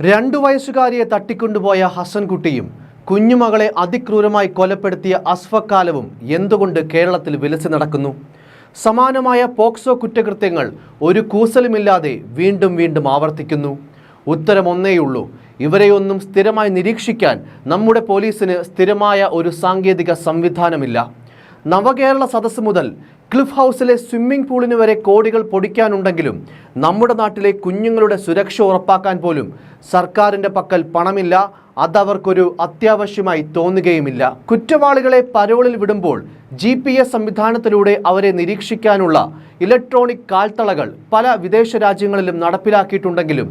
രണ്ടു വയസ്സുകാരിയെ തട്ടിക്കൊണ്ടുപോയ ഹസൻകുട്ടിയും കുഞ്ഞുമകളെ അതിക്രൂരമായി കൊലപ്പെടുത്തിയ അസ്ഫക്കാലവും എന്തുകൊണ്ട് കേരളത്തിൽ വിലസി നടക്കുന്നു? സമാനമായ പോക്സോ കുറ്റകൃത്യങ്ങൾ ഒരു കൂസലുമില്ലാതെ വീണ്ടും വീണ്ടും ആവർത്തിക്കുന്നു. ഉത്തരമൊന്നേയുള്ളൂ ഇവരെയൊന്നും സ്ഥിരമായി നിരീക്ഷിക്കാൻ നമ്മുടെ പോലീസിന് സ്ഥിരമായ ഒരു സാങ്കേതിക സംവിധാനമില്ല. നവകേരള സദസ്സ് മുതൽ ക്ലിഫ് ഹൗസിലെ സ്വിമ്മിംഗ് പൂളിന് വരെ കോടികൾ പൊടിക്കാനുണ്ടെങ്കിലും നമ്മുടെ നാട്ടിലെ കുഞ്ഞുങ്ങളുടെ സുരക്ഷ ഉറപ്പാക്കാൻ പോലും സർക്കാരിന്റെ പക്കൽ പണമില്ല. അതവർക്കൊരു അത്യാവശ്യമായി തോന്നുകയുമില്ല. കുറ്റവാളികളെ പരോളിൽ വിടുമ്പോൾ ജി പി എസ് സംവിധാനത്തിലൂടെ അവരെ നിരീക്ഷിക്കാനുള്ള ഇലക്ട്രോണിക് കാൽത്തളകൾ പല വിദേശ രാജ്യങ്ങളിലും നടപ്പിലാക്കിയിട്ടുണ്ടെങ്കിലും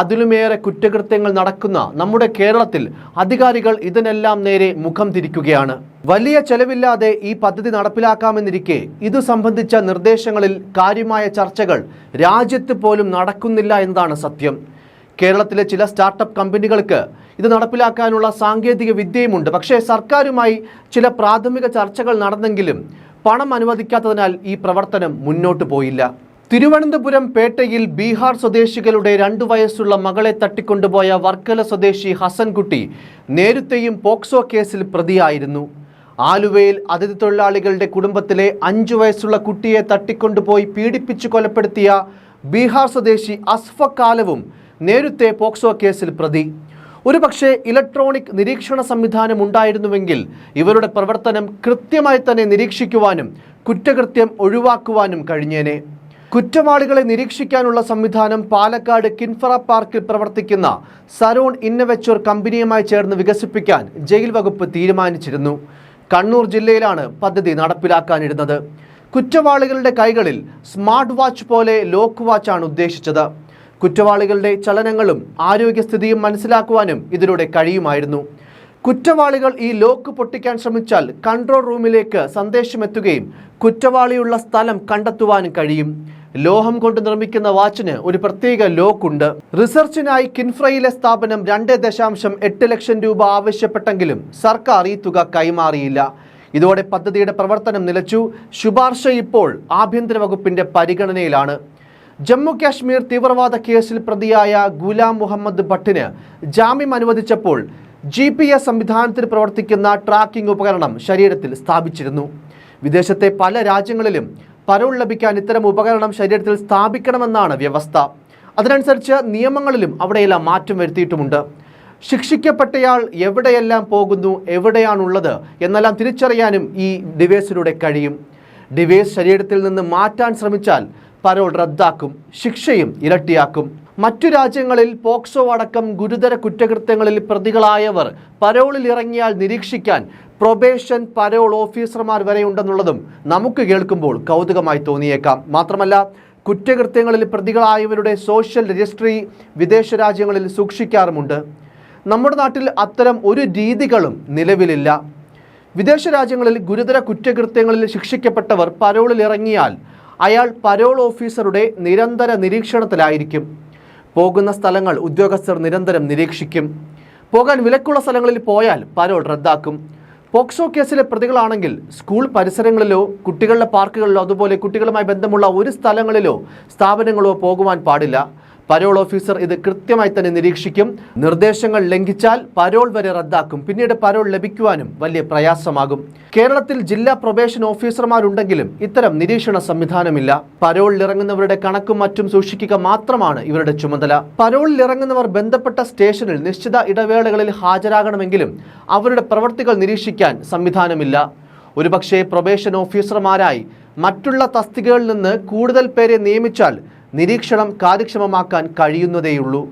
അതിലുമേറെ കുറ്റകൃത്യങ്ങൾ നടക്കുന്ന നമ്മുടെ കേരളത്തിൽ അധികാരികൾ ഇതിനെല്ലാം നേരെ മുഖം തിരിക്കുകയാണ്. വലിയ ചെലവില്ലാതെ ഈ പദ്ധതി നടപ്പിലാക്കാമെന്നിരിക്കെ ഇതു സംബന്ധിച്ച നിർദ്ദേശങ്ങളിൽ കാര്യമായ ചർച്ചകൾ രാജ്യത്ത് പോലും നടക്കുന്നില്ല എന്നതാണ് സത്യം. കേരളത്തിലെ ചില സ്റ്റാർട്ടപ്പ് കമ്പനികൾക്ക് ഇത് നടപ്പിലാക്കാനുള്ള സാങ്കേതിക വിദ്യയുമുണ്ട്. പക്ഷേ സർക്കാരുമായി ചില പ്രാഥമിക ചർച്ചകൾ നടന്നെങ്കിലും പണം അനുവദിക്കാത്തതിനാൽ ഈ പ്രവർത്തനം മുന്നോട്ട് പോയില്ല. തിരുവനന്തപുരം പേട്ടയിൽ ബീഹാർ സ്വദേശികളുടെ രണ്ടു വയസ്സുള്ള മകളെ തട്ടിക്കൊണ്ടുപോയ വർക്കല സ്വദേശി ഹസൻകുട്ടി നേരത്തെയും പോക്സോ കേസിൽ പ്രതിയായിരുന്നു. ആലുവയിൽ അതിഥി തൊഴിലാളികളുടെ കുടുംബത്തിലെ അഞ്ചു വയസ്സുള്ള കുട്ടിയെ തട്ടിക്കൊണ്ടുപോയി പീഡിപ്പിച്ചു കൊലപ്പെടുത്തിയ ബീഹാർ സ്വദേശി അസ്ഫക്കാലവും നേരത്തെ പോക്സോ കേസിൽ പ്രതി. ഒരുപക്ഷെ ഇലക്ട്രോണിക് നിരീക്ഷണ സംവിധാനം ഉണ്ടായിരുന്നുവെങ്കിൽ ഇവരുടെ പ്രവർത്തനം കൃത്യമായി തന്നെ നിരീക്ഷിക്കുവാനും കുറ്റകൃത്യം ഒഴിവാക്കുവാനും കഴിഞ്ഞേനെ. കുറ്റവാളികളെ നിരീക്ഷിക്കാനുള്ള സംവിധാനം പാലക്കാട് കിൻഫറ പാർക്കിൽ പ്രവർത്തിക്കുന്ന സരോൺ ഇന്നവെച്ചൂർ കമ്പനിയുമായി ചേർന്ന് വികസിപ്പിക്കാൻ ജയിൽ വകുപ്പ് തീരുമാനിച്ചിരുന്നു. കണ്ണൂർ ജില്ലയിലാണ് പദ്ധതി നടപ്പിലാക്കാനിരുന്നത്. കുറ്റവാളികളുടെ കൈകളിൽ സ്മാർട്ട് വാച്ച് പോലെ ലോക്ക് വാച്ചാണ് ഉദ്ദേശിച്ചത്. കുറ്റവാളികളുടെ ചലനങ്ങളും ആരോഗ്യസ്ഥിതിയും മനസ്സിലാക്കുവാനും ഇതിലൂടെ കഴിയുമായിരുന്നു. കുറ്റവാളികൾ ഈ ലോക്ക് പൊട്ടിക്കാൻ ശ്രമിച്ചാൽ കൺട്രോൾ റൂമിലേക്ക് സന്ദേശമെത്തുകയും കുറ്റവാളിയുള്ള സ്ഥലം കണ്ടെത്തുവാനും കഴിയും. ലോഹം കൊണ്ട് നിർമ്മിക്കുന്ന വാച്ചിന് ഒരു പ്രത്യേക ലോക്കുണ്ട്. റിസർച്ചിനായി കിൻഫ്രയിലെ സ്ഥാപനം രണ്ട് ദശാംശം എട്ട് ലക്ഷം രൂപ ആവശ്യപ്പെട്ടെങ്കിലും സർക്കാർ ഈ തുക കൈമാറിയില്ല. ഇതോടെ പദ്ധതിയുടെ പ്രവർത്തനം നിലച്ചു. ശുപാർശ ഇപ്പോൾ ആഭ്യന്തര വകുപ്പിന്റെ പരിഗണനയിലാണ്. ജമ്മു കാശ്മീർ തീവ്രവാദ കേസിൽ പ്രതിയായ ഗുലാം മുഹമ്മദ് ഭട്ടിന് ജാമ്യം അനുവദിച്ചപ്പോൾ ജി പി എസ് സംവിധാനത്തിൽ പ്രവർത്തിക്കുന്ന ട്രാക്കിംഗ് ഉപകരണം ശരീരത്തിൽ സ്ഥാപിച്ചിരുന്നു. വിദേശത്തെ പല രാജ്യങ്ങളിലും പരോൾ ലഭിക്കാൻ ഇത്തരം ഉപകരണം ശരീരത്തിൽ സ്ഥാപിക്കണമെന്നാണ് വ്യവസ്ഥ. അതിനനുസരിച്ച് നിയമങ്ങളിലും അവിടെയെല്ലാം മാറ്റം വരുത്തിയിട്ടുമുണ്ട്. ശിക്ഷിക്കപ്പെട്ടയാൾ എവിടെയെല്ലാം പോകുന്നു എവിടെയാണുള്ളത് എന്നെല്ലാം തിരിച്ചറിയാനും ഈ ഡിവൈസിലൂടെ കഴിയും. ഡിവൈസ് ശരീരത്തിൽ നിന്ന് മാറ്റാൻ ശ്രമിച്ചാൽ പരോൾ റദ്ദാക്കും ശിക്ഷയും ഇരട്ടിയാക്കും. മറ്റു രാജ്യങ്ങളിൽ പോക്സോ അടക്കം ഗുരുതര കുറ്റകൃത്യങ്ങളിൽ പ്രതികളായവർ പരോളിൽ ഇറങ്ങിയാൽ നിരീക്ഷിക്കാൻ പ്രൊബേഷൻ പരോൾ ഓഫീസർമാർ വരെ ഉണ്ടെന്നുള്ളതും നമുക്ക് കേൾക്കുമ്പോൾ കൗതുകമായി തോന്നിയേക്കാം. മാത്രമല്ല കുറ്റകൃത്യങ്ങളിൽ പ്രതികളായവരുടെ സോഷ്യൽ രജിസ്ട്രി വിദേശ രാജ്യങ്ങളിൽ സൂക്ഷിക്കാറുമുണ്ട്. നമ്മുടെ നാട്ടിൽ അത്തരം ഒരു രീതികളും നിലവിലില്ല. വിദേശ രാജ്യങ്ങളിൽ ഗുരുതര കുറ്റകൃത്യങ്ങളിൽ ശിക്ഷിക്കപ്പെട്ടവർ പരോളിൽ ഇറങ്ങിയാൽ അയാൾ പരോൾ ഓഫീസറുടെ നിരന്തര നിരീക്ഷണത്തിലായിരിക്കും. പോകുന്ന സ്ഥലങ്ങൾ ഉദ്യോഗസ്ഥർ നിരന്തരം നിരീക്ഷിക്കും. പോകാൻ വിലക്കുള്ള സ്ഥലങ്ങളിൽ പോയാൽ പരോൾ റദ്ദാക്കും. പോക്സോ കേസിലെ പ്രതികളാണെങ്കിൽ സ്കൂൾ പരിസരങ്ങളിലോ കുട്ടികളുടെ പാർക്കുകളിലോ അതുപോലെ കുട്ടികളുമായി ബന്ധമുള്ള ഒരു സ്ഥലങ്ങളിലോ സ്ഥാപനങ്ങളോ പോകുവാൻ പാടില്ല. പരോൾ ഓഫീസർ ഇത് കൃത്യമായി തന്നെ നിരീക്ഷിക്കും. നിർദ്ദേശങ്ങൾ ലംഘിച്ചാൽ പരോൾ വരെ റദ്ദാക്കും. പിന്നീട് പരോൾ ലഭിക്കുവാനും വലിയ പ്രയാസമാകും. കേരളത്തിൽ ജില്ലാ പ്രൊബേഷൻ ഓഫീസർമാരുണ്ടെങ്കിലും ഇത്തരം നിരീക്ഷണ സംവിധാനമില്ല. പരോളിൽ ഇറങ്ങുന്നവരുടെ കണക്കും മറ്റും സൂക്ഷിക്കുക മാത്രമാണ് ഇവരുടെ ചുമതല. പരോളിൽ ഇറങ്ങുന്നവർ ബന്ധപ്പെട്ട സ്റ്റേഷനിൽ നിശ്ചിത ഇടവേളകളിൽ ഹാജരാകണമെങ്കിലും അവരുടെ പ്രവൃത്തികൾ നിരീക്ഷിക്കാൻ സംവിധാനമില്ല. ഒരുപക്ഷേ പ്രൊബേഷൻ ഓഫീസർമാരായി മറ്റുള്ള തസ്തികകളിൽ നിന്ന് കൂടുതൽ പേരെ നിയമിച്ചാൽ നിരീക്ഷണം കാര്യക്ഷമമാക്കാൻ കഴിയുന്നതേയുള്ളൂ.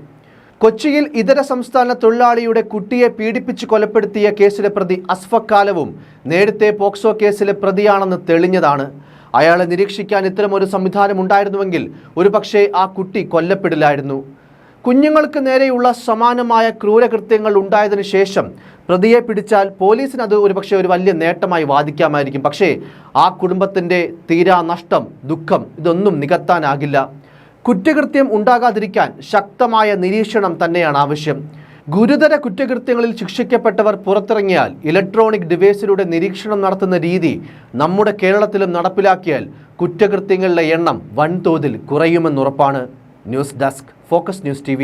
കൊച്ചിയിൽ ഇതര സംസ്ഥാന തൊഴിലാളിയുടെ കുട്ടിയെ പീഡിപ്പിച്ച് കൊലപ്പെടുത്തിയ കേസിലെ പ്രതി അസ്ഫക്കാലവും നേരത്തെ പോക്സോ കേസിലെ പ്രതിയാണെന്ന് തെളിഞ്ഞതാണ്. അയാളെ നിരീക്ഷിക്കാൻ ഇത്തരമൊരു സംവിധാനം ഉണ്ടായിരുന്നുവെങ്കിൽ ഒരുപക്ഷെ ആ കുട്ടി കൊല്ലപ്പെടില്ലായിരുന്നു. കുഞ്ഞുങ്ങൾക്ക് നേരെയുള്ള സമാനമായ ക്രൂരകൃത്യങ്ങൾ ഉണ്ടായതിനു ശേഷം പ്രതിയെ പിടിച്ചാൽ പോലീസിന് അത് ഒരുപക്ഷെ ഒരു വലിയ നേട്ടമായി വാദിക്കാമായിരിക്കും. പക്ഷേ ആ കുടുംബത്തിന്റെ തീരാ നഷ്ടം ദുഃഖം ഇതൊന്നും നികത്താനാകില്ല. കുറ്റകൃത്യം ഉണ്ടാകാതിരിക്കാൻ ശക്തമായ നിരീക്ഷണം തന്നെയാണ് ആവശ്യം. ഗുരുതര കുറ്റകൃത്യങ്ങളിൽ ശിക്ഷിക്കപ്പെട്ടവർ പുറത്തിറങ്ങിയാൽ ഇലക്ട്രോണിക് ഡിവൈസിലൂടെ നിരീക്ഷണം നടത്തുന്ന രീതി നമ്മുടെ കേരളത്തിലും നടപ്പിലാക്കിയാൽ കുറ്റകൃത്യങ്ങളുടെ എണ്ണം വൻതോതിൽ കുറയുമെന്നുറപ്പാണ്. News desk focus news T